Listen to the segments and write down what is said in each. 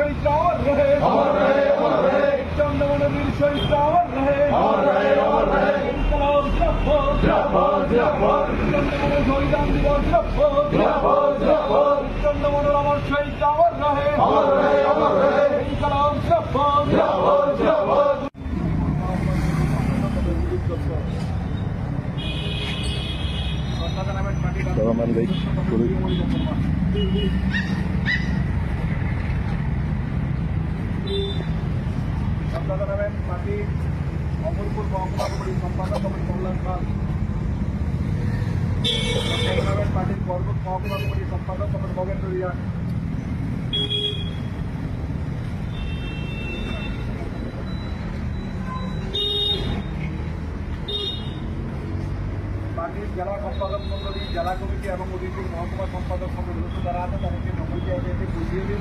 शहीद रावत रहे अमर रहे अमर रहे एकदम नमन वीर शहीद रावत रहे अमर रहे अमर रहे इंकलाब जिंदाबाद जिंदाबाद जिंदाबाद एकदम नमन शहीदान दिवस जिंदाबाद जिंदाबाद जिंदाबाद एकदम नमन अमर शहीद रावत रहे अमर रहे अमर रहे इंकलाब जिंदाबाद जिंदाबाद जिंदाबाद Selamat menikmati. পার্টি অমরপুর মহকুমা কমিটির সম্পাদক কমিটি কল্যাণ খান। পার্টির বরগুট মহকুমা কমিটির সম্পাদক কমিটি মগেন্দ্র রিয়া। পার্টির জেলা সম্পাদক মন্ডলী, জেলা কমিটি এবং অধিকৃত মহকুমা সম্পাদক মন্ডলী, যারা আছে তাদেরকে সকলকে বুঝিয়ে দিন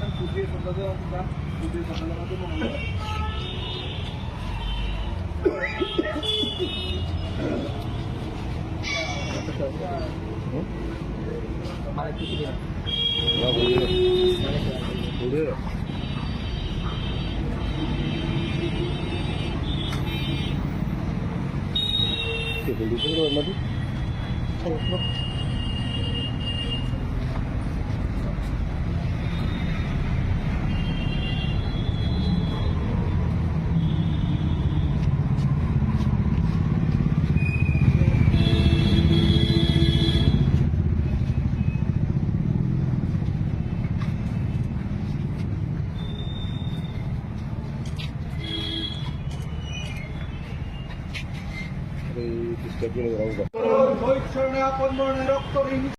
natin puti sa dada natin ka. Puti sa dada natin mga mga. Malah itu dia. Ya boleh. Boleh. Kita beli dulu, madu. Terus, আপন মরণে রক্ত ঋণ